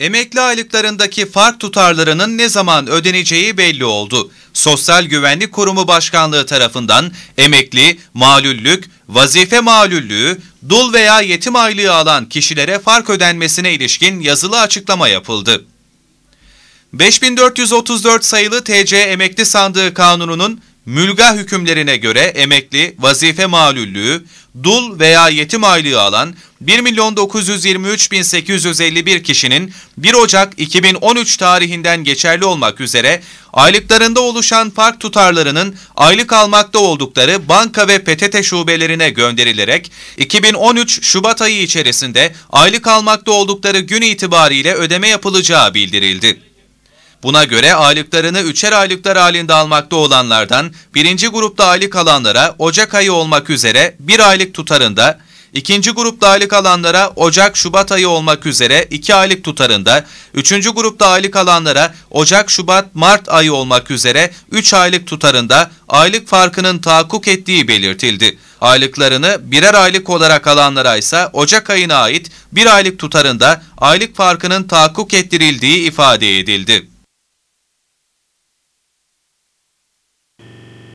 Emekli aylıklarındaki fark tutarlarının ne zaman ödeneceği belli oldu. Sosyal Güvenlik Kurumu Başkanlığı tarafından emekli, malüllük, vazife malüllüğü, dul veya yetim aylığı alan kişilere fark ödenmesine ilişkin yazılı açıklama yapıldı. 5434 sayılı TC Emekli Sandığı Kanunu'nun mülga hükümlerine göre emekli, vazife malüllüğü, dul veya yetim aylığı alan 1.923.851 kişinin 1 Ocak 2013 tarihinden geçerli olmak üzere aylıklarında oluşan fark tutarlarının aylık almakta oldukları banka ve PTT şubelerine gönderilerek 2013 Şubat ayı içerisinde aylık almakta oldukları gün itibariyle ödeme yapılacağı bildirildi. Buna göre aylıklarını üçer aylıklar halinde almakta olanlardan birinci grupta aylık alanlara Ocak ayı olmak üzere bir aylık tutarında, ikinci grupta aylık alanlara Ocak-Şubat ayı olmak üzere iki aylık tutarında, üçüncü grupta aylık alanlara Ocak-Şubat-Mart ayı olmak üzere üç aylık tutarında aylık farkının tahakkuk ettiği belirtildi. Aylıklarını birer aylık olarak alanlara ise Ocak ayına ait bir aylık tutarında aylık farkının tahakkuk ettirildiği ifade edildi.